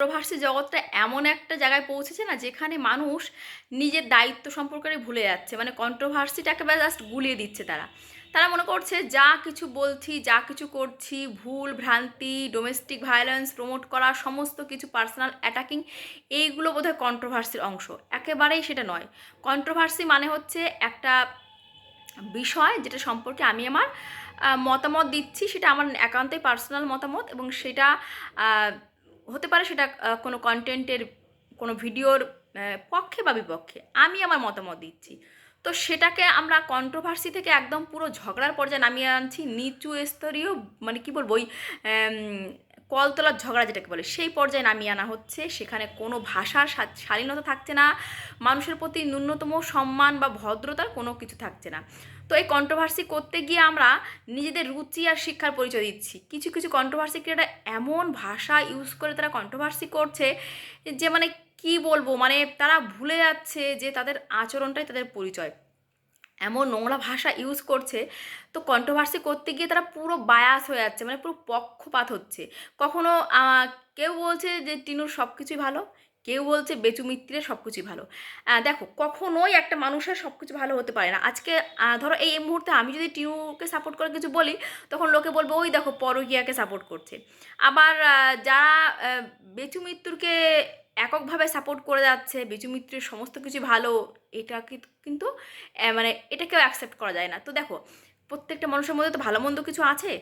Controversy জগৎটা এমন একটা জায়গায় পৌঁছেছে না, যেখানে মানুষ নিজের দায়িত্ব সম্পর্কে ভুলে যাচ্ছে। মানে কন্ট্রোভার্সিটাকে জাস্ট গুলিয়ে দিচ্ছে তারা। তারা মনে করছে, যা কিছু বলছি, যা কিছু করছি, ভুল, ভ্রান্তি ডোমেস্টিক ভায়োলেন্স প্রমোট করা, সমস্ত কিছু পার্সোনাল অ্যাটাকিং এইগুলো বোধহয় কন্ট্রোভার্সির অংশ। একেবারেই সেটা নয়। কন্ট্রোভার্সি মানে হচ্ছে একটা বিষয় যেটা সম্পর্কে আমি আমার মতামত দিচ্ছি, সেটা আমার একান্তই পার্সোনাল মতামত এবং সেটা হতে পারে সেটা কোনো কন্টেন্টের কোনো ভিডিওর পক্ষে বা বিপক্ষে। আমি আমার মতামত দিচ্ছি। তো সেটাকে আমরা কন্ট্রোভার্সি থেকে একদম পুরো ঝগড়ার পর্যায়ে নামিয়ে আনছি, নিচু স্তরীয় মানে কী বলব ওই কলতলার ঝগড়া যেটাকে বলে, সেই পর্যায়ে নামিয়ে আনা হচ্ছে। সেখানে কোনো ভাষার শালীনতা থাকছে না। মানুষের প্রতি ন্যূনতম সম্মান বা ভদ্রতার কোনো কিছু থাকছে না। তো এই কন্ট্রোভার্সি করতে গিয়ে আমরা নিজেদের রুচি আর শিক্ষার পরিচয় দিচ্ছি। কিছু কিছু কন্ট্রোভার্সি ক্রিয়েটার এমন ভাষা ইউজ করে তারা কন্ট্রোভার্সি করছে যে মানে কি বলব? মানে তারা ভুলে যাচ্ছে যে তাদের আচরণটাই তাদের পরিচয়। এমন নোংরা ভাষা ইউজ করছে, তো কন্ট্রোভার্সি করতে গিয়ে তারা পুরো বায়াস হয়ে যাচ্ছে মানে পুরো পক্ষপাত হচ্ছে। কখনো কেউ বলছে যে টিনুর সব কিছুই ভালো, কেউ বলছে বেচু মিত্রের সব কিছুই ভালো দেখো, কখনোই একটা মানুষের সব কিছু ভালো হতে পারে না। আজকে ধরো এই মুহূর্তে আমি যদি টিনুকে সাপোর্ট করে কিছু বলি, তখন লোকে বলবে, ওই দেখো, পরকিয়াকে সাপোর্ট করছে। আবার যারা বেচু মিত্রকে এককভাবে সাপোর্ট করে যাচ্ছে, বেচু মিত্রের সমস্ত কিছু ভালো এটা কিন্তু মানে এটাকেও অ্যাকসেপ্ট করা যায় না। তো দেখো, প্রত্যেকটা মানুষের মধ্যে তো ভালো মন্দ কিছু আছে।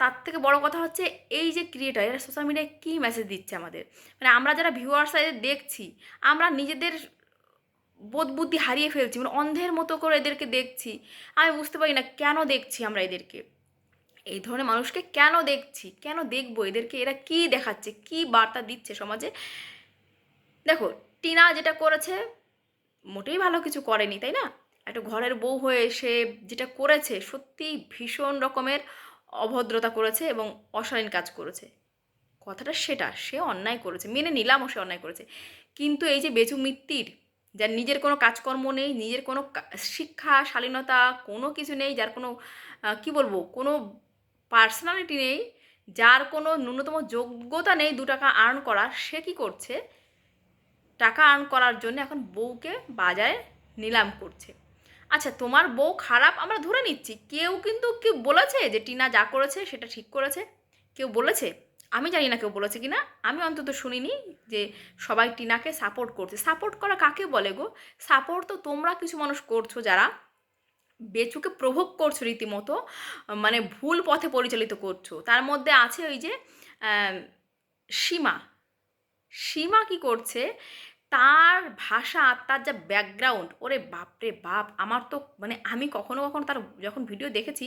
তার থেকে বড় কথা হচ্ছে, এই যে ক্রিয়েটার এরা সোশ্যাল মিডিয়ায় কী মেসেজ দিচ্ছে আমাদের? মানে আমরা যারা ভিউয়ার্স দেখছি, আমরা নিজেদের বোধ বুদ্ধি হারিয়ে ফেলছি মানে অন্ধের মতো করে এদেরকে দেখছি। আমি বুঝতে পারি না কেন দেখছি আমরা এদেরকে? এই ধরনের মানুষকে কেন দেখছি? কেন দেখব? এদেরকে এরা কি দেখাচ্ছে? কি বার্তা দিচ্ছে সমাজে? দেখো, টিনা যেটা করেছে মোটেই ভালো কিছু করেনি, তাই না? একটা ঘরের বউ হয়ে সে যেটা করেছে সত্যি ভীষণ রকমের অভদ্রতা করেছে এবং অশালীন কাজ করেছে। কথাটা সেটা, সে অন্যায় করেছে, মেনে নিলামও সে অন্যায় করেছে। কিন্তু এই যে বেচু মিত্তির, যার নিজের কোনো কাজকর্ম নেই, নিজের কোনো শিক্ষা, শালীনতা, কোনো কিছু নেই, যার কোনো কি বলব, কোনো পার্সোনালিটি নেই, যার কোনো ন্যূনতম যোগ্যতা নেই, দু টাকা আর্ন করার সে কি করছে? টাকা আর্ন করার জন্য এখন বউকে বাজারে নিলাম করছে। আচ্ছা তোমার বউ খারাপ, আমরা ধরে নিচ্ছি। কেউ কিন্তু কেউ বলেছে যে টিনা যা করেছে সেটা ঠিক করেছে। কেউ বলেছে? আমি জানি না কেউ বলেছে কি না আমি অন্তত শুনিনি যে সবাই টিনাকে সাপোর্ট করছে। সাপোর্ট করা কাকে বলে গো? সাপোর্ট তো তোমরা কিছু মানুষ করছ যারা বেচুকে প্রভোগ করছ রীতিমতো মানে ভুল পথে পরিচালিত করছ। তার মধ্যে আছে ওই যে সীমা। সীমা কি করছে? তার ভাষা, তার যা ব্যাকগ্রাউন্ড ওরে বাপরে বাপ, আমার তো মানে আমি কখনো কখনো তার যখন ভিডিও দেখেছি,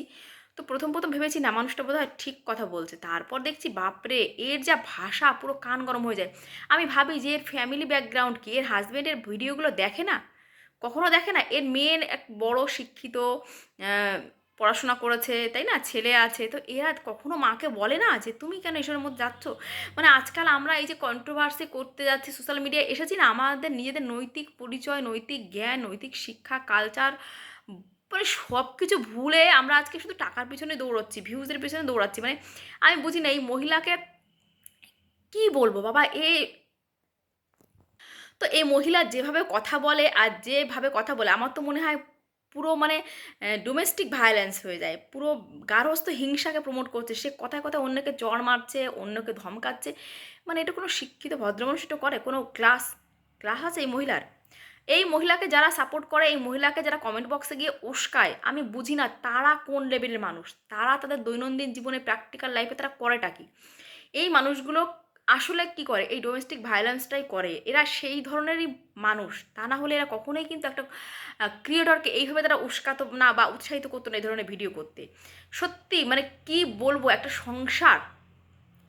তো প্রথম প্রথম ভেবেছি, না, মানুষটা বোধহয় ঠিক কথা বলছে। তারপর দেখছি, বাপরে, এর যা ভাষা, পুরো কান গরম হয়ে যায়। আমি ভাবি যে এর ফ্যামিলি ব্যাকগ্রাউন্ড কি? এর হাজব্যান্ডের ভিডিওগুলো দেখে না? কখনো দেখে না? এর মেয়ের এক বড় শিক্ষিত পড়াশোনা করেছে, তাই না? ছেলে আছে। তো এরা কখনো মাকে বলে না যে, তুমি কেন এসবের মধ্যে যাচ্ছ? মানে আজকাল আমরা এই যে কন্ট্রোভার্সি করতে যাচ্ছি সোশ্যাল মিডিয়ায় এসেছি না, আমাদের নিজেদের নৈতিক পরিচয়, নৈতিক জ্ঞান, নৈতিক শিক্ষা কালচার মানে সব কিছু ভুলে আমরা আজকে শুধু টাকার পিছনে দৌড়াচ্ছি ভিউজের পিছনে দৌড়াচ্ছি। মানে আমি বুঝি না, এই মহিলাকে কি বলব? বাবা, এ তো এই মহিলা যেভাবে কথা বলে আর যেভাবে কথা বলে, আমার তো মনে হয় পুরো মানে ডোমেস্টিক ভায়োলেন্স হয়ে যায়। পুরো গার্হস্থ হিংসাকে প্রমোট করছে। সে কথায় কথায় অন্যকে চড় মারছে, অন্যকে ধমকাচ্ছে। মানে এটা কোনো শিক্ষিত ভদ্রমানুষ এটা করে, কোনো ক্লাস ক্লাস আছে এই মহিলার। এই মহিলাকে যারা সাপোর্ট করে, এই মহিলাকে যারা কমেন্ট বক্সে গিয়ে উস্কায়, আমি বুঝি না তারা কোন লেভেলের মানুষ? তারা তাদের দৈনন্দিন জীবনে প্র্যাকটিক্যাল লাইফে তারা করেটা কি? এই মানুষগুলো আসলে কি করে? এই ডোমেস্টিক ভায়োলেন্সটাই করে। এরা সেই ধরনেরই মানুষ। তা না হলে এরা কখনোই কিন্তু একটা ক্রিয়েটরকে এইভাবে তারা উস্কাতো না বা উৎসাহিত করতো না এই ধরনের ভিডিও করতে। সত্যি মানে কি বলব? একটা সংসার,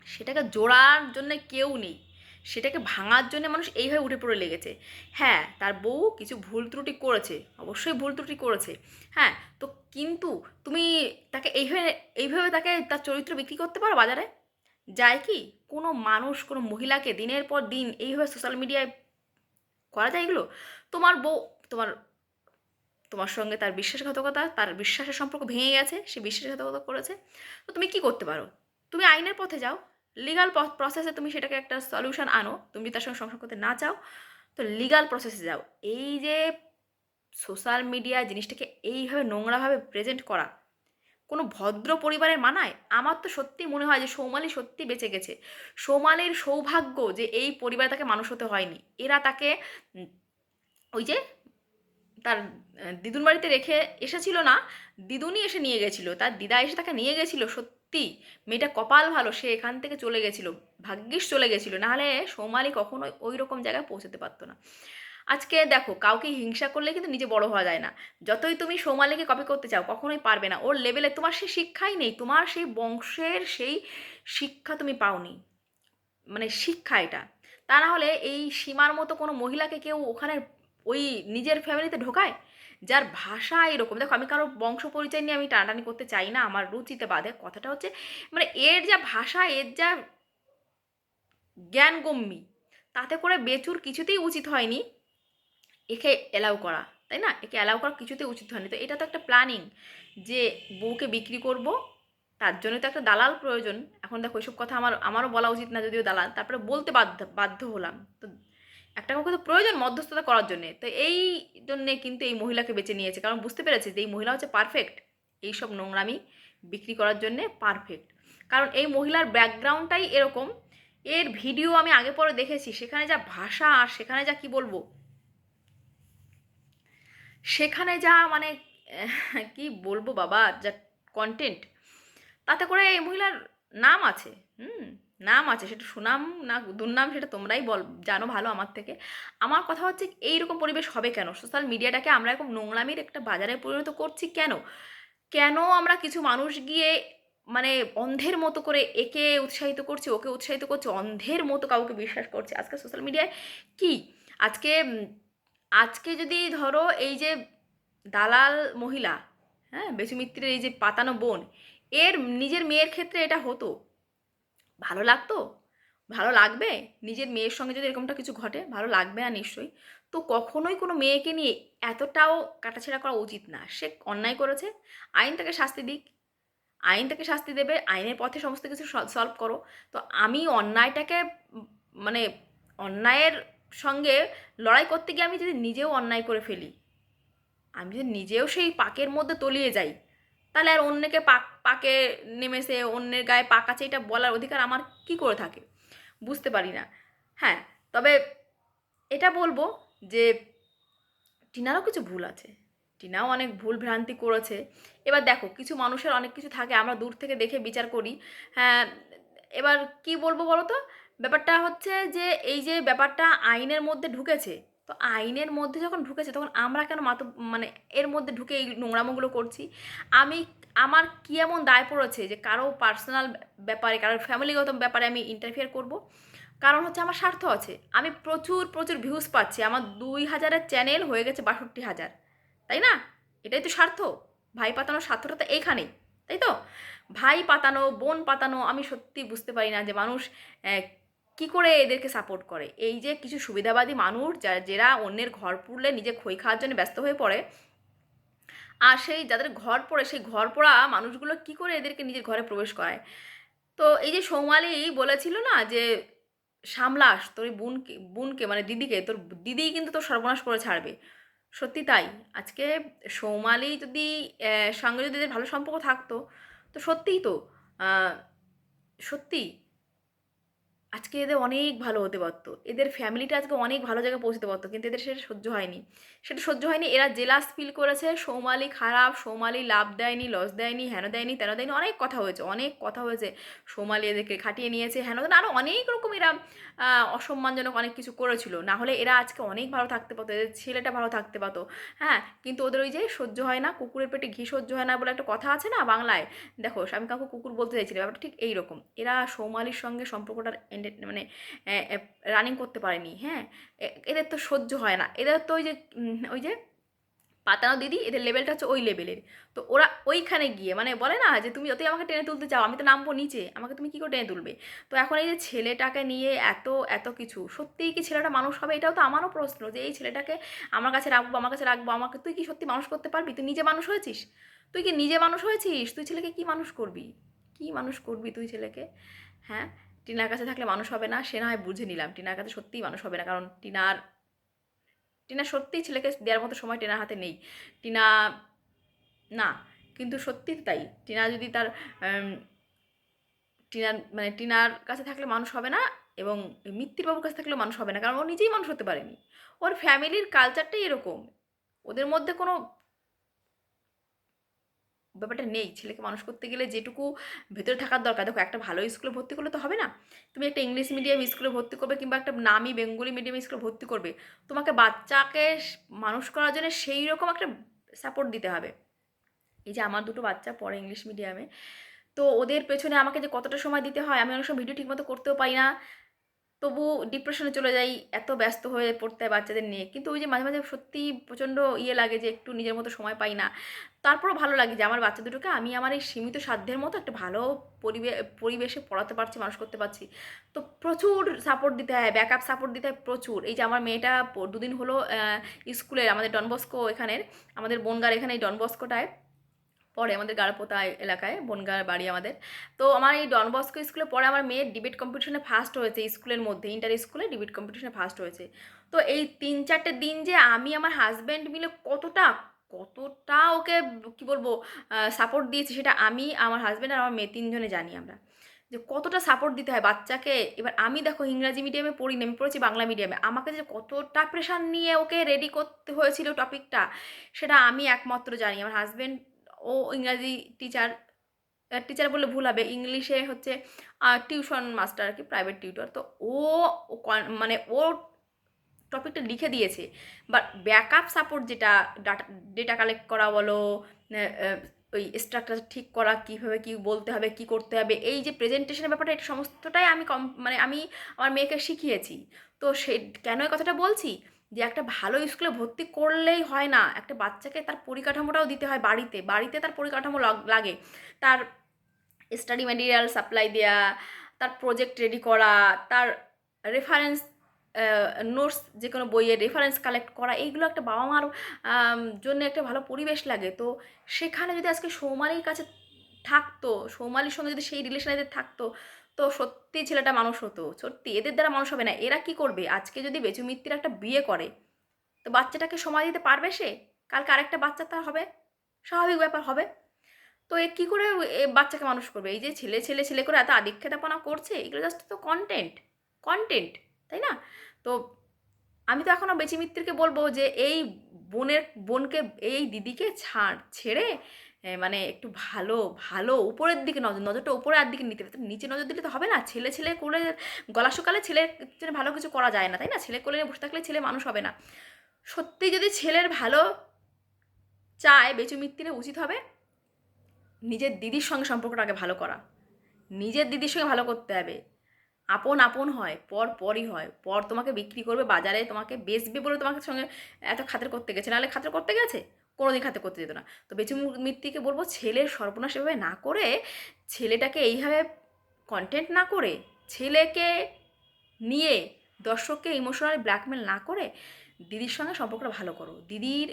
সেটাকে জোড়ার জন্য কেউ নেই। সেটাকে ভাঙার জন্য মানুষ এইভাবে উঠে পড়ে লেগেছে। হ্যাঁ তার বউ কিছু ভুল ত্রুটি করেছে। অবশ্যই ভুল ত্রুটি করেছে। হ্যাঁ তো কিন্তু তুমি তাকে এইভাবে এইভাবে তাকে তার চরিত্র বিক্রি করতে পারো বাজারে? যায় কি? কোনো মানুষ, কোনো মহিলাকে দিনের পর দিন এইভাবে সোশ্যাল মিডিয়ায় করা যায় এগুলো? তোমার বউ, তোমার তোমার সঙ্গে তার বিশ্বাসঘাতকতা, তার বিশ্বাসের সম্পর্ক ভেঙে গেছে, সে বিশ্বাসঘাতকতা করেছে। তো তুমি কি করতে পারো? তুমি আইনের পথে যাও লিগাল প্রসেসে তুমি সেটাকে একটা সলিউশন আনো, তুমি যদি তার সঙ্গে সংসার করতে না চাও, তো লিগাল প্রসেসে যাও। এই যে সোশ্যাল মিডিয়া জিনিসটাকে এইভাবে নোংরাভাবে প্রেজেন্ট করা কোনো ভদ্র পরিবারের মানায়? আমার তো সত্যি মনে হয় যে সৌমালি সত্যি বেঁচে গেছে। সৌমালির সৌভাগ্য যে এই পরিবারে তাকে মানুষ হতে হয়নি। এরা তাকে ওই যে তার দিদুন বাড়িতে রেখে এসেছিল না, দিদুনই এসে নিয়ে গেছিল। তার দিদা এসে তাকে নিয়ে গেছিল সত্যি মেয়েটা কপাল ভালো, সে এখান থেকে চলে গেছিল, ভাগ্যিস চলে গেছিল। নাহলে সৌমালি কখনোই ওই রকম জায়গায় পৌঁছতে পারতো না। আজকে দেখো, কাউকে হিংসা করলে কিন্তু নিজে বড় হওয়া যায় না। যতই তুমি সৌমালিকে কপি করতে চাও, কখনোই পারবে না। ওর লেভেলে তোমার সেই শিক্ষাই নেই। তোমার সেই বংশের সেই শিক্ষা তুমি পাওনি। মানে শিক্ষা এটা। তা না হলে এই সীমার মতো কোনো মহিলাকে কেউ ওখানে ওই নিজের ফ্যামিলিতে ঢোকায়? যার ভাষা এরকম। দেখো, আমি কারও বংশ পরিচয় নিয়ে আমি টানাটানি করতে চাই না। আমার রুচিতে বাধে। কথাটা হচ্ছে মানে এর যা ভাষা, এর যা জ্ঞানগম্যী, তাতে করে বেচুর কিছুতেই উচিত হয়নি। একে অ্যালাউ করা, তাই না? একে অ্যালাউ করা কিছুতে উচিত হয়নি। তো এটা তো একটা প্ল্যানিং যে বউকে বিক্রি করব, তার জন্য তো একটা দালাল প্রয়োজন। এখন দেখো এসব কথা আমার, আমারও বলা উচিত না যদিও দালাল, তারপরে বলতে বাধ্য বাধ্য হলাম। তো একটা কাউকে তো প্রয়োজন মধ্যস্থতা করার জন্যে। তো এই জন্যে কিন্তু এই মহিলাকে বেছে নিয়েছে। কারণ বুঝতে পেরেছে যে এই মহিলা হচ্ছে পারফেক্ট এই সব নোংরামি বিক্রি করার জন্যে পারফেক্ট কারণ এই মহিলার ব্যাকগ্রাউন্ডটাই এরকম। এর ভিডিও আমি আগে পরে দেখেছি, সেখানে যা ভাষা আর সেখানে যা কি বলব? সেখানে যা মানে কি বলব বাবা, যা কন্টেন্ট তাতে করে এই মহিলার নাম আছে, হুম, নাম আছে, সেটা সুনাম না দুর্নাম সেটা তোমরাই বল, জানো ভালো আমার থেকে। আমার কথা হচ্ছে এইরকম পরিবেশ হবে কেন? সোশ্যাল মিডিয়াটাকে আমরা এরকম নোংরামির একটা বাজারে পরিণত করছি কেন? কেন আমরা কিছু মানুষ গিয়ে মানে অন্ধের মতো করে একে উৎসাহিত করছি, ওকে উৎসাহিত করছি, অন্ধের মতো কাউকে বিশ্বাস করছে? আজকে সোশ্যাল মিডিয়ায় কি? আজকে আজকে যদি ধরো এই যে দালাল মহিলা হ্যাঁ বেচু মিত্রের এই যে পাতানো বোন, এর নিজের মেয়ের ক্ষেত্রে এটা হতো। ভালো লাগতো? ভালো লাগবে? নিজের মেয়ের সঙ্গে যদি এরকমটা কিছু ঘটে, ভালো লাগবে না নিশ্চয়ই। তো কখনোই কোনো মেয়েকে নিয়ে এতটাও কাটাছেড়া করা উচিত না। সে অন্যায় করেছে, আইন তাকে শাস্তি দিক। আইন তাকে শাস্তি দেবে, আইনের পথে সমস্ত কিছু সলভ করো। তো আমি অন্যায়টাকে মানে অন্যায়ের সঙ্গে লড়াই করতে গিয়ে আমি যদি নিজেও অন্যায় করে ফেলি, আমি যদি নিজেও সেই পাকের মধ্যে তলিয়ে যাই, তাহলে আর অন্যকে পাক, পাকে নেমেছে, অন্যের গায়ে পাক আছে, এটা বলার অধিকার আমার কি করে থাকে? বুঝতে পারি না। হ্যাঁ তবে এটা বলব যে টিনারও কিছু ভুল আছে, টিনাও অনেক ভুল ভ্রান্তি করেছে। এবার দেখো, কিছু মানুষের অনেক কিছু থাকে, আমরা দূর থেকে দেখে বিচার করি। হ্যাঁ এবার কি বলব বলো তো? ব্যাপারটা হচ্ছে যে এই যে ব্যাপারটা আইনের মধ্যে ঢুকেছে, তো আইনের মধ্যে যখন ঢুকেছে তখন আমরা কেন মাত মানে এর মধ্যে ঢুকে এই নোংরামোগুলো করছি? আমি, আমার কি এমন দায় পড়েছে যে কারও পার্সোনাল ব্যাপারে কারোর ফ্যামিলিগত ব্যাপারে আমি ইন্টারফিয়ার করব? কারণ হচ্ছে আমার স্বার্থ আছে। আমি প্রচুর প্রচুর ভিউজ পাচ্ছি। আমার দুই হাজারের চ্যানেল হয়ে গেছে বাষট্টি হাজার। তাই না? এটাই তো স্বার্থ। ভাই পাতানোর স্বার্থটা তো এইখানেই। তাই তো? ভাই পাতানো, বোন পাতানো, আমি সত্যি বুঝতে পারি না যে মানুষ কি করে এদেরকে সাপোর্ট করে? এই যে কিছু সুবিধাবাদী মানুষ যা- যারা অন্যের ঘর পুড়লে নিজে খই খাওয়ার জন্য ব্যস্ত হয়ে পড়ে, আর সেই যাদের ঘর পড়ে, সেই ঘর পড়া মানুষগুলো কি করে এদেরকে নিজের ঘরে প্রবেশ করায়? তো এই যে সৌমালি বলেছিল না যে, সামলাস তোর বোনকে বোনকে মানে দিদিকে, তোর দিদিই কিন্তু তোর সর্বনাশ করে ছাড়বে। সত্যি তাই। আজকে সৌমালি যদি সঙ্গে যদি ভালো সম্পর্ক থাকতো, তো সত্যিই তো সত্যি আজকে এদের অনেক ভালো হতে পারতো। এদের ফ্যামিলিটা আজকে অনেক ভালো জায়গায় পৌঁছতে পারতো, কিন্তু এদের সেটা সহ্য হয়নি। সেটা সহ্য হয়নি, এরা জেলাস ফিল করেছে, সৌমালি খারাপ, সৌমালি লাভ দেয়নি লস দেয়নি, হেন দেয়নি, তেন দেয়নি, অনেক কথা হয়েছে, অনেক কথা হয়েছে। সৌমালি এদেরকে খাটিয়ে নিয়েছে, হেন তেন আরও অনেক রকম এরা অসম্মানজনক অনেক কিছু করেছিল। না হলে এরা আজকে অনেক ভালো থাকতে পারতো, এদের ছেলেটা ভালো থাকতে পারতো। হ্যাঁ কিন্তু ওদের ওই যে সহ্য হয় না, কুকুরের পেটে ঘি সহ্য হয় না বলে একটা কথা আছে না বাংলায়? দেখো আমি কাউকে কুকুর বলতে চাইছিলাম ব্যাপারটা ঠিক এইরকম। এরা সৌমালির সঙ্গে সম্পর্কটা মানে রানিং করতে পারেনি হ্যাঁ? এদের তো সহ্য হয় না। এদের তো ওই যে ওই যে পাতানো দিদি, এদের লেভেলটা হচ্ছে ওই লেভেলের তো ওরা ওইখানে গিয়ে মানে বলে না যে, তুমি যতই আমাকে টেনে তুলতে চাও, আমি তো নামবো নিচে, আমাকে তুমি কী করে টেনে তুলবে? তো এখন এই যে ছেলেটাকে নিয়ে এত এত কিছু, সত্যিই কি ছেলেটা মানুষ হবে? এটাও তো আমারও প্রশ্ন যে, এই ছেলেটাকে আমার কাছে রাখব, আমার কাছে রাখব, আমাকে তুই কি সত্যি মানুষ করতে পারবি? তুই নিজে মানুষ হয়েছিস? তুই কি নিজে মানুষ হয়েছিস? তুই ছেলেকে কি মানুষ করবি? কি মানুষ করবি তুই ছেলেকে? হ্যাঁ? টিনার কাছে থাকলে মানুষ হবে না, সে না হয় বুঝে নিলাম। টিনার কাছে সত্যিই মানুষ হবে না, কারণ টিনার, টিনা সত্যিই ছেলেকে দেওয়ার মতো সময় টিনার হাতে নেই। টিনা, না, কিন্তু সত্যি তাই। টিনা যদি তার টিনার মানে টিনার কাছে থাকলে মানুষ হবে না এবং মিত্তির বাবুর কাছে থাকলেও মানুষ হবে না, কারণ ও নিজেই মানুষ হতে পারেনি। ওর ফ্যামিলির কালচারটাই এরকম। ওদের মধ্যে কোনো ব্যাপারটা নেই। ছেলেকে মানুষ করতে গেলে যেটুকু ভেতরে থাকার দরকার। দেখো, একটা ভালো স্কুলে ভর্তি করলে তো হবে না। তুমি একটা ইংলিশ মিডিয়াম স্কুলে ভর্তি করবে কিংবা একটা নামি বেঙ্গলি মিডিয়াম স্কুলে ভর্তি করবে। তোমাকে বাচ্চাকে মানুষ করার জন্য সেই রকম একটা সাপোর্ট দিতে হবে। এই যে আমার দুটো বাচ্চা পড়ে ইংলিশ মিডিয়ামে। তো ওদের পেছনে আমাকে যে কতটা সময় দিতে হয়, আমি অনেক সময় ভিডিও ঠিকমতো করতেও পারি না। তবু ডিপ্রেশনে চলে যাই, এত ব্যস্ত হয়ে পড়তে হয় বাচ্চাদের নিয়ে। কিন্তু ওই যে মাঝে মাঝে সত্যি প্রচণ্ড ইয়ে লাগে যে একটু নিজের মতো সময় পাই না। তারপরও ভালো লাগে যে আমার বাচ্চা দুটোকে আমি আমার এই সীমিত সাধ্যের মতো একটা ভালো পরিবে, পরিবেশে পড়াতে পারছি, মানুষ করতে পারছি। তো প্রচুর সাপোর্ট দিতে হয় ব্যাকআপ সাপোর্ট দিতে হয় প্রচুর। এই যে আমার মেয়েটা দুদিন হলো স্কুলের, আমাদের ডনবস্কো এখানের, আমাদের বনগার এখানে এই ডনবস্কোটায় পড়ে আমাদের গাড়পোতা এলাকায় বনগার বাড়ি আমাদের। তো আমার এই ডনবস্কো স্কুলে পরে আমার মেয়ের ডিবেট কম্পিটিশনে ফার্স্ট হয়েছে স্কুলের মধ্যে ইন্টার স্কুলে ডিবেট কম্পিটিশনে ফার্স্ট হয়েছে। তো এই তিন চারটে দিন যে আমি আমার হাজব্যান্ড মিলে কতটা কতটা ওকে কি বলব সাপোর্ট দিয়েছি সেটা আমি, আমার হাজব্যান্ড আর আমার মেয়ে তিনজনে জানি আমরা। যে কতটা সাপোর্ট দিতে হয় বাচ্চাকে, এবার আমি দেখো ইংরাজি মিডিয়ামে পড়ি না, আমি পড়েছি বাংলা মিডিয়ামে আমাকে যে কতটা প্রেশার নিয়ে ওকে রেডি করতে হয়েছিল টপিকটা সেটা আমি একমাত্র জানি। আমার হাজব্যান্ড ও ইংরাজি টিচার টিচার বলে ভুল হবে। ইংলিশে হচ্ছে টিউশন মাস্টার আর কি প্রাইভেট টিউটর তো ও মানে ও টপিকটা লিখে দিয়েছে বাট ব্যাকআপ সাপোর্ট যেটা ডাটা ডেটা কালেক্ট করা বলো ওই স্ট্রাকচার ঠিক করা, কীভাবে কী বলতে হবে, কী করতে হবে, এই যে প্রেজেন্টেশনের ব্যাপারটা, এটা সমস্তটাই আমি কম মানে আমি আমার মেয়েকে শিখিয়েছি। তো সে, কেন এই কথাটা বলছি? যে একটা ভালো স্কুলে ভর্তি করলেই হয় না। একটা বাচ্চাকে তার পরিকাঠামোটাও দিতে হয় বাড়িতে। বাড়িতে তার পরিকাঠামো লাগে। তার স্টাডি ম্যাটেরিয়াল সাপ্লাই দেওয়া তার প্রজেক্ট রেডি করা, তার রেফারেন্স নোটস যে কোনো বইয়ের রেফারেন্স কালেক্ট করা, এইগুলো একটা বাবা মার জন্য একটা ভালো পরিবেশ লাগে। তো সেখানে যদি আজকে সৌমালির কাছে থাকতো, সৌমালির সঙ্গে যদি সেই রিলেশন থাকতো তো সত্যি ছেলেটা মানুষ হতো। সত্যি, এদের দ্বারা মানুষ হবে না। এরা কি করবে? আজকে যদি বেচু মিত্তির একটা বিয়ে করে, তো বাচ্চাটাকে সময় দিতে পারবে সে? কালকে আরেকটা বাচ্চা তার হবে। স্বাভাবিক ব্যাপার হবে। তো এ কী করে বাচ্চাকে মানুষ করবে? এই যে ছেলে ছেলে ছেলে করে এত আদিক্ষেতাপনা করছে, এগুলো জাস্ট তো কন্টেন্ট কন্টেন্ট তাই না? তো আমি তো এখনও বেচি মিত্রকে বলব যে, এই বোনের, বোনকে, এই দিদিকে ছাড়, ছেড়ে মানে একটু ভালো ভালো উপরের দিকে নজর নজরটা উপরে আর দিকে নিতে হবে নিচে নজর দিলে তো হবে না। ছেলে ছেলে করে গলা সকালে ছেলে ভালো কিছু করা যায় না, তাই না? ছেলে কোলে বসে থাকলে ছেলে মানুষ হবে না। সত্যি যদি ছেলের ভালো চায়, বেচু মিত্তিরে উচিত হবে নিজের দিদির সঙ্গে সম্পর্কটা আগে ভালো করা। নিজের দিদির সঙ্গে ভালো করতে হবে। আপন আপন হয়, পর পরই হয়। পর তোমাকে বিক্রি করবে, বাজারে তোমাকে বেচবে বলে তোমাকে সঙ্গে এত খাতের করতে গেছে। নাহলে খাতের করতে গেছে? কোনোদিন খাতে করতে যেত না। তো বেচু মিত্তিকে বলব, ছেলের সর্বনাশ এভাবে না করে ছেলেটাকে এইভাবে কন্টেন্ট না করে ছেলেকে নিয়ে দর্শককে ইমোশনালি ব্ল্যাকমেল না করে দিদির সঙ্গে সম্পর্কটা ভালো করো। দিদির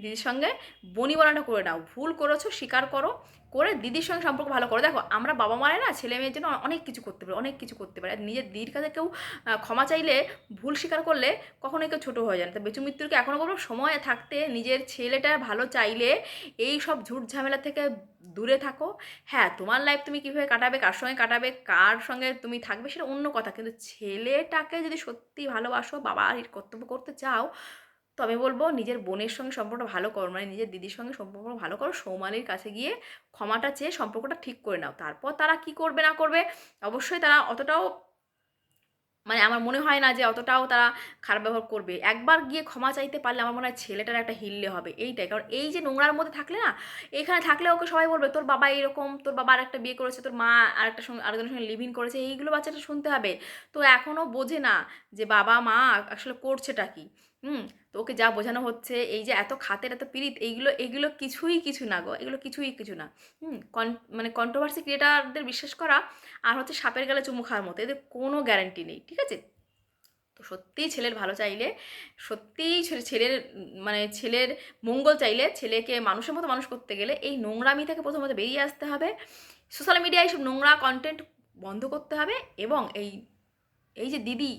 দিদির সঙ্গে বনিবনাটা করে নাও। ভুল করেছ, স্বীকার করো। করে দিদির সঙ্গে সম্পর্ক ভালো করো। দেখো, আমরা বাবা মায়ের না ছেলে মেয়ের জন্য অনেক কিছু করতে পারি, অনেক কিছু করতে পারে। আর নিজের দিদির কাছে কেউ ক্ষমা চাইলে ভুল স্বীকার করলে কখনোই কেউ ছোটো হয়ে যায় না। তো বেচু মৃত্যুকে এখনও বলব, সময় থাকতে নিজের ছেলেটা ভালো চাইলে এই সব ঝুট ঝামেলা থেকে দূরে থাকো। হ্যাঁ তোমার লাইফ তুমি কীভাবে কাটাবে, কার সঙ্গে কাটাবে, কার সঙ্গে তুমি থাকবে সেটা অন্য কথা। কিন্তু ছেলেটাকে যদি সত্যি ভালোবাসো, বাবার কর্তব্য করতে চাও তো আমি বলব নিজের বোনের সঙ্গে সম্পর্কটা ভালো করো মানে নিজের দিদির সঙ্গে সম্পর্ক ভালো করো। সৌমালির কাছে গিয়ে ক্ষমাটা চেয়ে সম্পর্কটা ঠিক করে নাও। তারপর তারা কি করবে না করবে, অবশ্যই তারা অতটাও মানে আমার মনে হয় না যে অতটাও তারা খারাপ ব্যবহার করবে। একবার গিয়ে ক্ষমা চাইতে পারলে আমার মনে হয় ছেলেটার একটা হিললে হবে, এইটাই। কারণ এই যে নোংরার মধ্যে থাকলে না, এখানে থাকলে ওকে সবাই বলবে, তোর বাবা এরকম, তোর বাবা আর একটা বিয়ে করেছে, তোর মা আরেকটা সঙ্গে, আরেকজনের সঙ্গে লিভিং করেছে। এইগুলো বাচ্চাটা শুনতে হবে। তো এখনও বোঝে না যে বাবা মা আসলে করছেটা কি। হুম, তো ওকে যা বোঝানো হচ্ছে, এই যে এত খাতের এত পিরিত এইগুলো, এগুলো কিছুই কিছু না গো, এগুলো কিছুই কিছু না। হুম, কন মানে কন্ট্রোভার্সি ক্রিয়েটারদের বিশ্বাস করা আর হচ্ছে সাপের গেলে চুমু খাওয়ার মতো, এদের কোনো গ্যারান্টি নেই, ঠিক আছে? তো সত্যিই ছেলের ভালো চাইলে, সত্যিই ছেলে- ছেলের মানে ছেলের মঙ্গল চাইলে ছেলেকে মানুষের মতো মানুষ করতে গেলে এই নোংরামি থেকে প্রথমত বেরিয়ে আসতে হবে। সোশ্যাল মিডিয়ায় সব নোংরা কন্টেন্ট বন্ধ করতে হবে এবং এই এই যে দিদি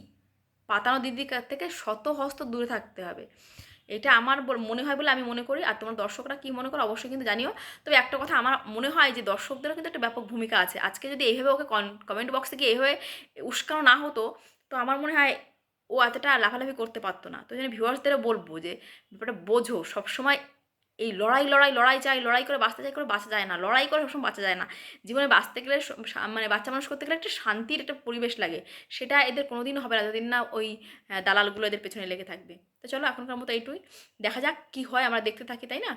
পাতানো দিদির কাছ থেকে শত হস্ত দূরে থাকতে হবে। এটা আমার মনে হয় বলে আমি মনে করি, আর তোমার দর্শকরা কী মনে করো অবশ্যই কিন্তু জানিও। তবে একটা কথা আমার মনে হয় যে, দর্শকদেরও কিন্তু একটা ব্যাপক ভূমিকা আছে। আজকে যদি এইভাবে ওকে কমেন্ট বক্সে গিয়ে এইভাবে উস্কানো না হতো, তো আমার মনে হয় ও এতটা লাফালাফি করতে পারতো না। তো জন্য ভিউয়ার্সদেরও বলব যে, ব্যাপারটা বোঝো। সবসময় এই লড়াই লড়াই লড়াই চাই, লড়াই করে বাঁচতে চাই, করে বাঁচা যায় না। লড়াই করে সবসময় বাঁচা যায় না। জীবনে বাঁচতে গেলে মানে বাচ্চা মানুষ করতে গেলে একটা শান্তির একটা পরিবেশ লাগে। সেটা এদের কোনোদিন হবে না, যতদিন না ওই দালালগুলো এদের পেছনে লেগে থাকবে। তো চলো এখনকার মতো এইটুই দেখা যাক কি হয়, আমরা দেখতে থাকি, তাই না?